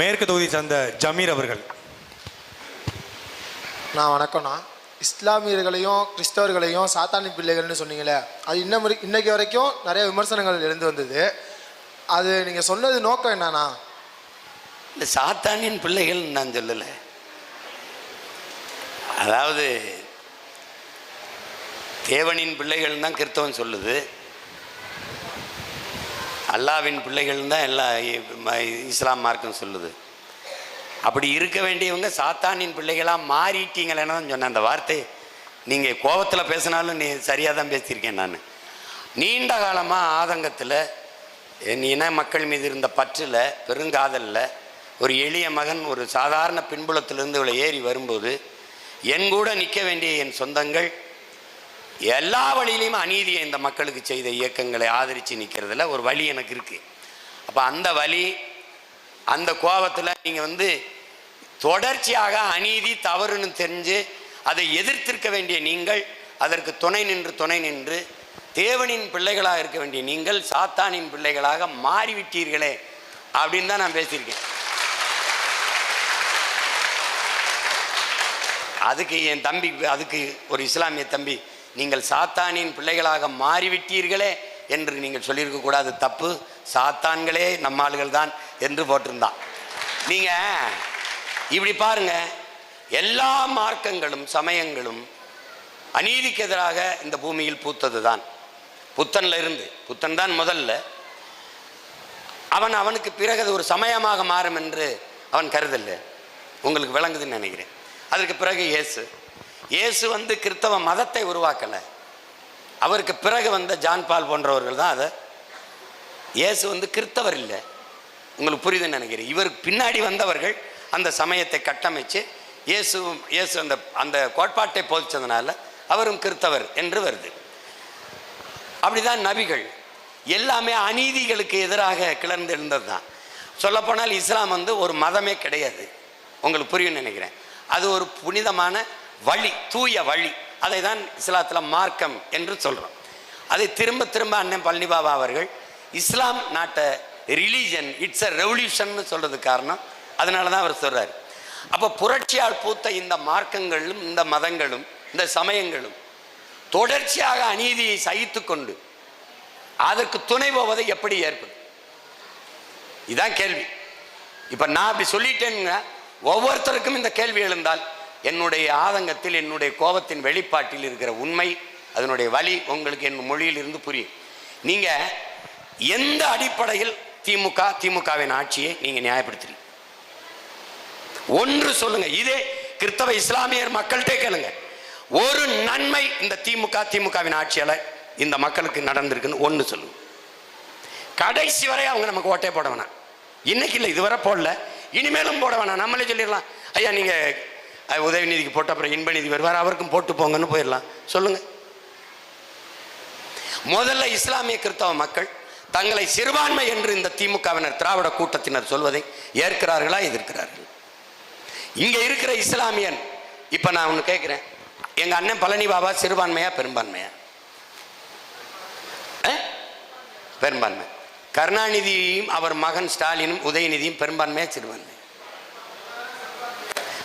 மேற்கு தொகுதி சார்ந்த ஜமீர் அவர்கள். நான் வணக்கம்ண்ணா. இஸ்லாமியர்களையும் கிறிஸ்தவர்களையும் சாத்தானி பிள்ளைகள்னு சொன்னீங்களே அது இன்னும் இன்னைக்கு வரைக்கும் நிறைய விமர்சனங்கள் எழுந்து வந்தது. அது நீங்கள் சொன்னது நோக்கம் என்னண்ணா? இந்த சாத்தானின் பிள்ளைகள் நான் சொல்லலை. அதாவது தேவனின் பிள்ளைகள் தான் கிறிஸ்தவன் சொல்லுது. அல்லாவின் பிள்ளைகள் தான் எல்லா இஸ்லாம் மார்க்கம் சொல்லுது. அப்படி இருக்க வேண்டியவங்க சாத்தானின் பிள்ளைகளாக மாறிட்டீங்களேன்னு தான் சொன்னேன். அந்த வார்த்தை நீங்கள் கோபத்தில் பேசினாலும் நீ சரியாக தான் பேசியிருக்கேன் நான். நீண்ட காலமாக ஆதங்கத்தில் என் இன மக்கள் மீது இருந்த பற்றில் பெருங்காதலில் ஒரு எளிய மகன் ஒரு சாதாரண பின்புலத்திலிருந்து இவளை ஏறி வரும்போது என் கூட நிற்க வேண்டிய என் சொந்தங்கள் எல்லா வழியிலையும் அநீதியை இந்த மக்களுக்கு செய்த இயக்கங்களை ஆதரித்து நிற்கிறதுல ஒரு வழி எனக்கு இருக்குது அப்போ அந்த வழி அந்த கோபத்தில் நீங்கள் வந்து தொடர்ச்சியாக அநீதி தவறுன்னு தெரிஞ்சு அதை எதிர்த்திருக்க வேண்டிய நீங்கள் அதற்கு துணை நின்று துணை நின்று தேவனின் பிள்ளைகளாக இருக்க வேண்டிய நீங்கள் சாத்தானின் பிள்ளைகளாக மாறிவிட்டீர்களே அப்படின்னு தான் நான் பேசியிருக்கேன். அதுக்கு என் தம்பி அதுக்கு ஒரு இஸ்லாமிய தம்பி நீங்கள் சாத்தானின் பிள்ளைகளாக மாறிவிட்டீர்களே என்று நீங்கள் சொல்லியிருக்க கூடாது. தப்பு. சாத்தான்களே நம்ம ஆளுகள் தான் என்று போட்டிருந்தான். நீங்க இப்படி பாருங்க. எல்லா மார்க்கங்களும் சமயங்களும் அநீதிக்கு எதிராக இந்த பூமியில் பூத்தது தான் புத்தன்ல இருந்து. புத்தன் தான் முதல்ல. அவன் அவனுக்கு பிறகு அது ஒரு சமயமாக மாறும் என்று அவன் கருதல்ல உங்களுக்கு விளங்குதுன்னு நினைக்கிறேன். அதற்கு பிறகு இயேசு. இயேசு வந்து கிறிஸ்தவ மதத்தை உருவாக்கலை. அவருக்கு பிறகு வந்த ஜான் பால் போன்றவர்கள் தான் அதை. இயேசு வந்து கிறித்தவர் இல்லை. உங்களுக்கு புரியுதுன்னு நினைக்கிறேன். இவருக்கு பின்னாடி வந்தவர்கள் அந்த சமயத்தை கட்டமைச்சு இயேசு இயேசு அந்த அந்த கோட்பாட்டை போதிச்சதுனால அவரும் கிறிஸ்தவர் என்று வருது. அப்படிதான் நபிகள். எல்லாமே அநீதிகளுக்கு எதிராக கிளர்ந்து எழுந்தது தான். சொல்லப்போனால் இஸ்லாம் வந்து ஒரு மதமே கிடையாது. உங்களுக்கு புரியும் நினைக்கிறேன். அது ஒரு புனிதமான வழி தூய வழி. அதை தான் இஸ்லாத்தில் மார்க்கம் என்று சொல்கிறோம் அதை திரும்ப திரும்ப அண்ணன் பழனிபாபா அவர்கள் இஸ்லாம் நாட்டை ரிலீஜன் இட்ஸ் அ ரெவல்யூஷன் சொல்கிறது காரணம். அதனால தான் அவர் சொல்கிறார் அப்போ புரட்சியால் பூத்த இந்த மார்க்கங்களும் இந்த மதங்களும் இந்த சமயங்களும் தொடர்ச்சியாக அநீதியை சகித்து கொண்டு அதற்கு துணை போவதை எப்படி ஏற்படும்? இதுதான் கேள்வி. இப்போ நான் அப்படி சொல்லிட்டேன்னா ஒவ்வொருத்தருக்கும் இந்த கேள்வி எழுந்தால் என்னுடைய ஆதங்கத்தில் என்னுடைய கோபத்தின் வெளிப்பாட்டில் இருக்கிற உண்மை அதனுடைய வழி உங்களுக்கு என் மொழியில் இருந்து புரியும். நீங்கள் எந்த அடிப்படையில் திமுக திமுகவின் ஆட்சியை நீங்கள் நியாயப்படுத்துறீங்க? ஒன்று சொல்லுங்க. இதே கிறிஸ்தவ இஸ்லாமியர் மக்கள்கிட்ட கேளுங்க. ஒரு நன்மை இந்த திமுக திமுகவின் ஆட்சியால் இந்த மக்களுக்கு நடந்திருக்குன்னு ஒன்று சொல்லுங்க. கடைசி வரை அவங்க நமக்கு ஓட்டே போட வேணாம். இன்னைக்கு இல்லை இதுவரை போடல. இனிமேலும் போட வேணாம். நம்மளே சொல்லிடலாம். ஐயா நீங்கள் நீங்க அஹ், உதயநிதிக்கு போட்ட அப்புறம் இன்ப நிதி வருவார். அவருக்கும் போட்டு போங்கன்னு போயிடலாம். சொல்லுங்க. முதல்ல இஸ்லாமிய கிறிஸ்தவ மக்கள் தங்களை சிறுபான்மை என்று இந்த திமுகவினர் திராவிட கூட்டத்தினர் சொல்வதை ஏற்கிறார்களா? எதிர்க்கிறார்கள். இங்க இருக்கிற இஸ்லாமியன் இப்ப நான் ஒன்று கேட்கிறேன் எங்க அண்ணன் பழனி பாபா சிறுபான்மையா பெரும்பான்மையா? பெரும்பான்மை. கருணாநிதியும் அவர் மகன் ஸ்டாலினும் உதயநிதியும் பெரும்பான்மையா சிறுபான்மை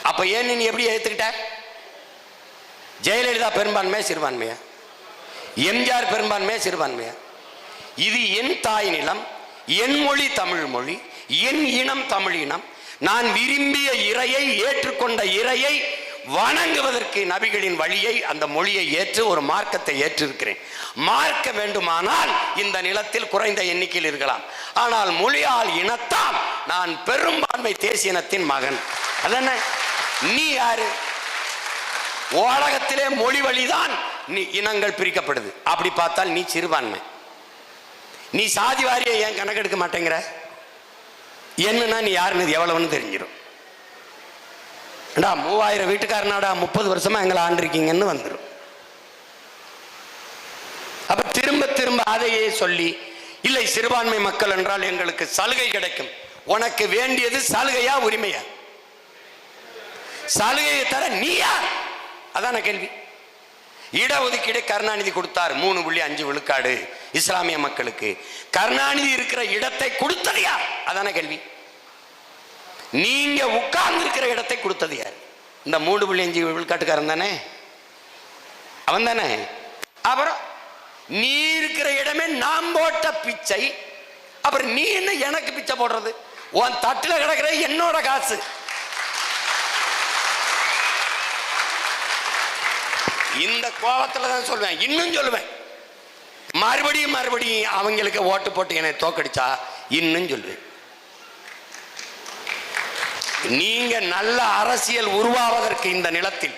அப்ப ஏன் நீ எப்படி ஏத்துக்கிட்ட? ஜெயலலிதா பெரும்பான்மையா சிறுபான்மையா? எம்ஜிஆர் பெரும்பான்மையா சிறுபான்மையா? இது என் தாய் நிலம் என் மொழி தமிழ் மொழி என் இனம் தமிழ் இனம். நான் விரும்பிய இறையை ஏற்றுக்கொண்ட இறையை வணங்குவதற்கு நபிகளின் வழியை அந்த மொழியை ஏற்று ஒரு மார்க்கத்தை ஏற்றிருக்கிறேன். மார்க்க வேண்டுமானால் இந்த நிலத்தில் குறைந்த எண்ணிக்கையில் இருக்கலாம். ஆனால் மொழியால் இனத்தால் நான் பெரும்பான்மை தேசிய இனத்தின் மகன். அதென்ன? நீ யாரு? உலகத்திலே மொழி வழிதான் நீ இனங்கள் பிரிக்கப்படுது. அப்படி பார்த்தால் நீ சிறுபான்மை. நீ சாதி வாரியை ஏன் கணக்கெடுக்க மாட்டேங்கிற? என்னன்னா நீ யாருன்னு எவ்வளவுன்னு தெரிஞ்சிடும் ஏண்டா மூவாயிரம் வீட்டுக்காரனாடா முப்பது வருஷமா எங்களை ஆண்டிருக்கீங்கன்னு வந்துடும் அப்ப திரும்ப திரும்ப அதையே சொல்லி இல்லை சிறுபான்மை மக்கள் என்றால் எங்களுக்கு சலுகை கிடைக்கும். உனக்கு வேண்டியது சலுகையா உரிமையா? சலுகையை தர நீயா? அதான கேள்வி. இடஒதுக்கீடு கருணாநிதி கொடுத்தார். மூணு புள்ளி அஞ்சு விழுக்காடு இஸ்லாமிய மக்களுக்கு. கருணாநிதி இருக்கிற இடத்தை கொடுத்தது யார்? அதான கேள்வி. நீங்க உட்கார்ந்து இருக்கிற இடத்தை கொடுத்தது யார்? இந்த மூணு புள்ளி அஞ்சு விழுக்காட்டுக்காரன் தானே? அவன் தானே? அப்புறம் நீ இருக்கிற இடமே நான் போட்ட பிச்சை. அப்புறம் நீ என்ன எனக்கு பிச்சை போடுறது? உன் தட்டுல கிடக்கிற என்னோட காசு. இந்த கோபத்தில் தான் சொல்லுவேன் இன்னும் சொல்லுவேன் மறுபடியும் மறுபடியும் அவங்களுக்கு ஓட்டு போட்டு என்னை தோக்கடிச்சா இன்னும் சொல்லுவேன் நீங்க நல்ல அரசியல் உருவாவதற்கு இந்த நிலத்தில்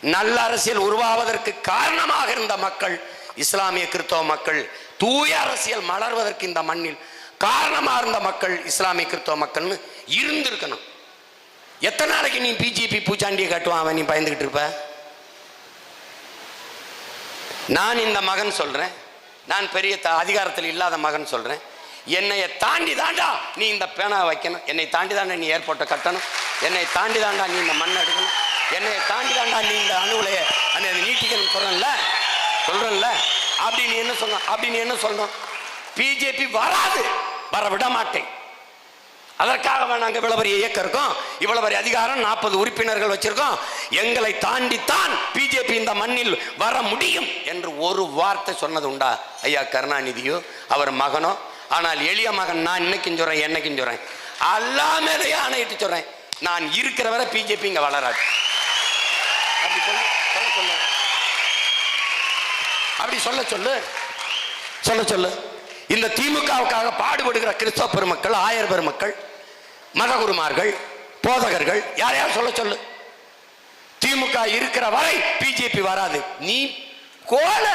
நல்ல அரசியல் உருவாவதற்கு காரணமாக இருந்த மக்கள் இஸ்லாமிய கிறிஸ்தவ மக்கள் தூய அரசியல் மலர்வதற்கு இந்த மண்ணில் காரணமாக இருந்த மக்கள் இஸ்லாமிய கிறிஸ்தவ மக்கள்னு இருந்திருக்கணும். எத்தனை நாளைக்கு நீ பிஜேபி பூச்சாண்டியை கட்டுவான் அவன் நீ பயந்துகிட்டு இருப்ப? நான் இந்த மகன் சொல்றேன். நான் பெரிய த- அதிகாரத்தில் இல்லாத மகன் சொல்றேன். என்னைய தாண்டி தாண்டா நீ இந்த பேனா வைக்கணும். என்னை தாண்டி தாண்டா நீ ஏர்போர்ட்டை கட்டணும். என்னை தாண்டி தாண்டா நீ இந்த மண்ணை எடுக்கணும். என்னை தாண்டி தாண்டா நீ இந்த அணுவுலைய அந்த நீட்டிக்கணும் சொல்றேன்ல. சொல்கிறேன்ல அப்படி நீ என்ன சொன்ன அப்படி நீ என்ன சொல்லணும்? பிஜேபி வராது. வர விட மாட்டேன். அதற்காக நாங்கள் இவ்வளவு பெரிய இயக்கம் இருக்கோம். இவ்வளவு பெரிய அதிகாரம் நாற்பது உறுப்பினர்கள் வச்சிருக்கோம். எங்களை தாண்டித்தான் பிஜேபி இந்த மண்ணில் வர முடியும் என்று ஒரு வார்த்தை சொன்னது உண்டா? ஐயா கருணாநிதியோ அவர் மகனோ? ஆனால் எளிய மகன் நான் இன்னைக்கும் சொல்றேன் என்னைக்கும் சொல்றேன். அல்லா மேலேயே ஆணையிட்டு சொல்றேன். நான் இருக்கிற வரை பிஜேபி இங்கே வளராது. அப்படி சொல்லு சொல்ல சொல்லு. அப்படி சொல்ல சொல்லு. சொல்ல சொல்லு. இந்த திமுகவுக்காக பாடுபடுகிற கிறிஸ்தவ பெருமக்கள் ஆயர் பெருமக்கள் மதகுருமார்கள் போதகர்கள் யாரையாவது சொல்ல சொல்லு. திமுக இருக்கிற வரை பிஜேபி வராது. நீ கோல.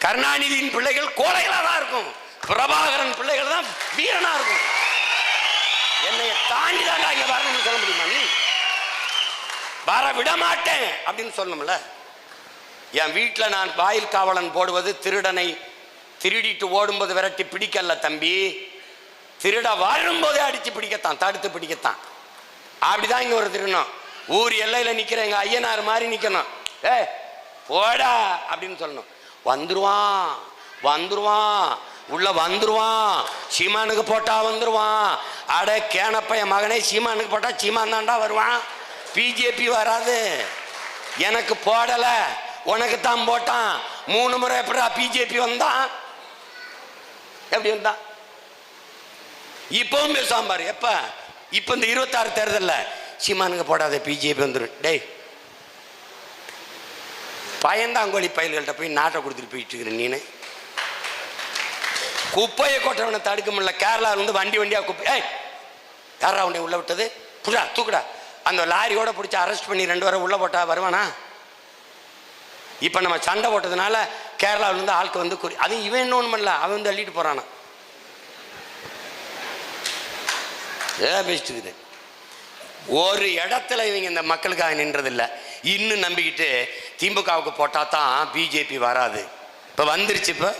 கருணாநிதியின் பிள்ளைகள் கோலைகளா தான் இருக்கும். பிரபாகரன் பிள்ளைகள் தான் வீரனா இருக்கும். என்னைய தாண்டி தாண்டா இங்க வரணும்னு சொல்ல முடியுமா நீ? வர விட மாட்டேன் அப்படின்னு சொல்லணும்ல. என் வீட்டில் நான் வாயில் காவலன் போடுவது திருடனை திருடிட்டு ஓடும்போது விரட்டி பிடிக்கல தம்பி. திருட வரும்போதே அடிச்சு பிடிக்கத்தான் தடுத்து பிடிக்கத்தான். அப்படிதான் இங்க ஒரு திருடணும் ஊர் எல்லையில நிற்கிற எங்கள் ஐயனார் மாதிரி நிக்கணும். ஏ போடா அப்படின்னு சொல்லணும். வந்துருவான் வந்துருவான் உள்ள வந்துருவான். சீமானுக்கு போட்டா வந்துருவான். அட கேனப்ப என் மகனே சீமானுக்கு போட்டா சீமான் தாண்டா வருவான். பிஜேபி வராது. எனக்கு போடல உனக்கு தான் போட்டான். மூணு முறை எப்படா பிஜேபி வந்தான்? எப்படி வந்தான்? இப்பவும் பேசுவான் பாரு எப்ப? இப்ப இந்த இருபத்தாறு தேர்தல்ல. சீமானுங்க போடாத பிஜேபி வந்துடும் டேய். பயந்தாங்கோழி பயல்கள்ட்ட போய் நாட்டை கொடுத்துட்டு போயிட்டு இருக்கிற நீனு. குப்பையை கொட்டவனை தடுக்க முடியல. கேரளாவில் வந்து வண்டி வண்டியாக குப்பை ஏய் யாரா உன்னை உள்ள விட்டது? புடா தூக்குடா. அந்த லாரியோட பிடிச்சி அரெஸ்ட் பண்ணி ரெண்டு வாரம் உள்ள போட்டா வருவானா? இப்போ நம்ம சண்டை போட்டதுனால கேரளாவிலேருந்து ஆளுக்கு வந்து குறி அது இவன் இன்னொன்று பண்ணல அவன் வந்து அள்ளிட்டு போகிறானா ஏதா பேசிட்டு இருக்குது ஒரு இடத்துல இவங்க இந்த மக்களுக்காக நின்றதில்ல. இன்னும் நம்பிக்கிட்டு திமுகவுக்கு போட்டால் தான் பிஜேபி வராது. இப்போ வந்துருச்சு இப்போ.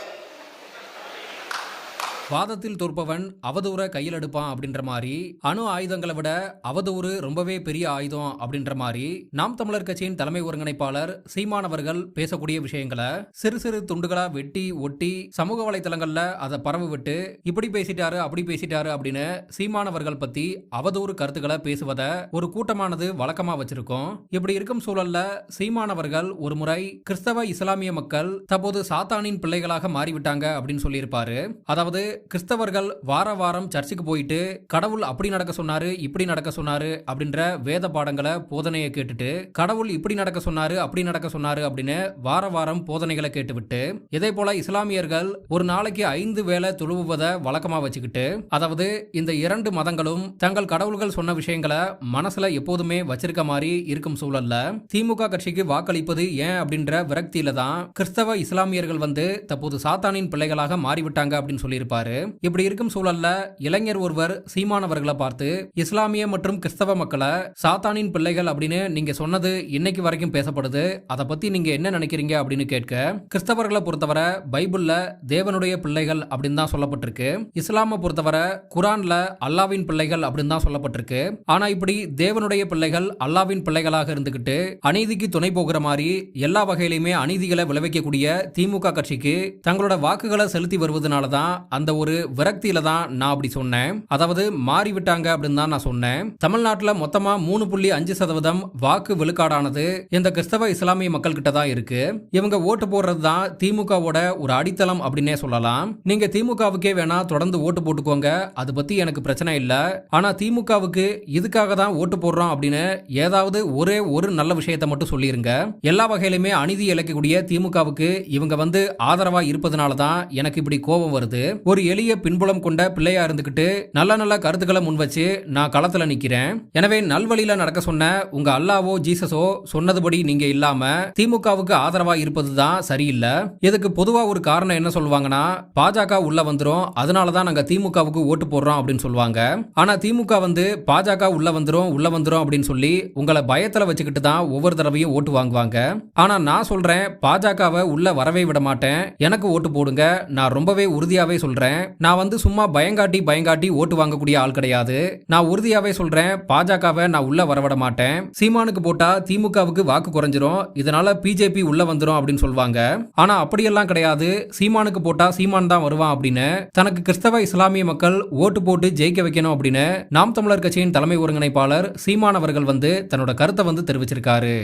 வாதத்தில் தோற்பவன் அவதூற கையில் எடுப்பான் அப்படின்ற மாதிரி அணு ஆயுதங்களை விட அவதூறு ரொம்பவே பெரிய ஆயுதம் அப்படின்ற மாதிரி நாம் தமிழர் கட்சியின் தலைமை ஒருங்கிணைப்பாளர் சீமானவர்கள் பேசக்கூடிய விஷயங்களை சிறு சிறு துண்டுகளா வெட்டி ஒட்டி சமூக வலைதளங்கள்ல அதை பரவ விட்டு இப்படி பேசிட்டாரு அப்படி பேசிட்டாரு அப்படின்னு சீமானவர்கள் பத்தி அவதூறு கருத்துக்களை பேசுவதை ஒரு கூட்டமானது வழக்கமா வச்சிருக்கோம். இப்படி இருக்கும் சூழல்ல சீமானவர்கள் ஒரு முறை கிறிஸ்தவ இஸ்லாமிய மக்கள் தற்போது சாத்தானின் பிள்ளைகளாக மாறிவிட்டாங்க அப்படின்னு சொல்லியிருப்பாரு. அதாவது கிறிஸ்தவர்கள் வார வாரம் சர்ச்சுக்கு போயிட்டு கடவுள் அப்படி நடக்க சொன்னாரு இப்படி நடக்க சொன்னாரு அப்படின்ற வேத பாடங்களை போதனையை கேட்டுட்டு கடவுள் இப்படி நடக்க சொன்னாரு அப்படி நடக்க சொன்னாரு அப்படின்னு வார வாரம் போதனைகளை கேட்டுவிட்டு இதே போல இஸ்லாமியர்கள் ஒரு நாளைக்கு ஐந்து வேளை தொழுவுவதை வழக்கமா வச்சுக்கிட்டு அதாவது இந்த இரண்டு மதங்களும் தங்கள் கடவுள்கள் சொன்ன விஷயங்களை மனசுல எப்போதுமே வச்சிருக்க மாதிரி இருக்கும் சூழல்ல திமுக கட்சிக்கு வாக்களிப்பது ஏன் அப்படின்ற விரக்தியில தான் கிறிஸ்தவ இஸ்லாமியர்கள் வந்து தற்போது சாத்தானின் பிள்ளைகளாக மாறிவிட்டாங்க அப்படின்னு சொல்லியிருப்பார். இப்படி இருக்கும் சூழல்ல இளைஞர் ஒருவர் சீமானவர்களை பார்த்து இஸ்லாமிய மற்றும் கிறிஸ்தவ மக்களை சாத்தானின் பிள்ளைகள் அப்படின்னு நீங்க சொன்னது இன்னைக்கு வரைக்கும் பேசப்படுது. அதை பத்தி நீங்க என்ன நினைக்கிறீங்க அப்படின்னு கேட்க கிறிஸ்தவர்களை பொறுத்தவரை பைபிள்ல தேவனுடைய பிள்ளைகள் அப்படின்னு தான் சொல்லப்பட்டிருக்கு. இஸ்லாமை பொறுத்தவரை குரான்ல அல்லாவின் பிள்ளைகள் அப்படின்னு தான் சொல்லப்பட்டிருக்கு. ஆனா இப்படி தேவனுடைய பிள்ளைகள் அல்லாவின் பிள்ளைகளாக இருந்துகிட்டு அநீதிக்கு துணை போகிற மாதிரி எல்லா வகையிலுமே அநீதிகளை விளைவிக்கக்கூடிய திமுக கட்சிக்கு தங்களோட வாக்குகளை செலுத்தி வருவதனால தான் அந்த ஒரு விரக்தியில தான் நான் அப்படி சொன்னேன். அதாவது மாறிவிட்டாங்க அப்படின்னு தான் நான் சொன்னேன். தமிழ்நாட்டில் மொத்தமா மூணு புள்ளி அஞ்சு சதவீதம் வாக்கு விழுக்காடானது இந்த கிறிஸ்தவ இஸ்லாமிய மக்கள் கிட்ட தான் இருக்கு. இவங்க ஓட்டு போடுறது தான் திமுகவோட ஒரு அடித்தளம் அப்படின்னே சொல்லலாம். நீங்க திமுகவுக்கே வேணா தொடர்ந்து ஓட்டு போட்டுக்கோங்க. அது பத்தி எனக்கு பிரச்சனை இல்லை. ஆனா திமுகவுக்கு இதுக்காக தான் ஓட்டு போடுறோம் அப்படின்னு ஏதாவது ஒரே ஒரு நல்ல விஷயத்தை மட்டும் சொல்லிருங்க. எல்லா வகையிலுமே அநீதி இழைக்கக்கூடிய திமுகவுக்கு இவங்க வந்து ஆதரவா இருப்பதனால தான் எனக்கு இப்படி கோபம் வருது. ஒரு எளிய பின்புலம் கொண்ட பிள்ளையா இருந்துகிட்டு நல்ல நல்ல கருத்துக்களை முன் வச்சு நான் களத்துல நிக்கிறேன். எனவே நல்வழியில நடக்க சொன்ன உங்க அல்லாவோ ஜீசஸோ சொன்னதுபடி நீங்க இல்லாம திமுகவுக்கு ஆதரவா இருப்பது தான் சரியில்லை. இதுக்கு பொதுவா ஒரு காரணம் என்ன சொல்லுவாங்கன்னா பாஜக உள்ள வந்துரும் அதனாலதான் நாங்க திமுகவுக்கு ஓட்டு போடுறோம் அப்படின்னு சொல்லுவாங்க. ஆனா திமுக வந்து பாஜக உள்ள வந்துரும் உள்ள வந்துரும் அப்படின்னு சொல்லி உங்களை பயத்துல வச்சுக்கிட்டு தான் ஒவ்வொரு தடவையும் ஓட்டு வாங்குவாங்க. ஆனா நான் சொல்றேன் பாஜகவை உள்ள வரவே விட மாட்டேன். எனக்கு ஓட்டு போடுங்க நான் ரொம்பவே உறுதியாவே சொல்றேன் நான் வந்து சும்மா பயங்காட்டி பயங்காட்டி ஓட்டு வாங்கக்கூடிய ஆள் கிடையாது. நான் உறுதியாவே சொல்றேன் பாஜகவை நான் உள்ள வரவிட மாட்டேன். சீமானுக்கு போட்டா திமுகவுக்கு வாக்கு குறைஞ்சிரும். இதனால பிஜேபி உள்ள வந்துரும் அப்படின்னு சொல்லுவாங்க ஆனா அப்படியெல்லாம் கிடையாது. சீமானுக்கு போட்டா சீமான் தான் வருவான் அப்படின்னு. தனக்கு கிறிஸ்தவ இஸ்லாமிய மக்கள் ஓட்டு போட்டு ஜெயிக்க வைக்கணும் அப்படின்னு நாம் தமிழர் கட்சியின் தலைமை ஒருங்கிணைப்பாளர் சீமான் அவர்கள் வந்து தன்னோட கருத்தை வந்து தெரிவிச்சிருக்காரு.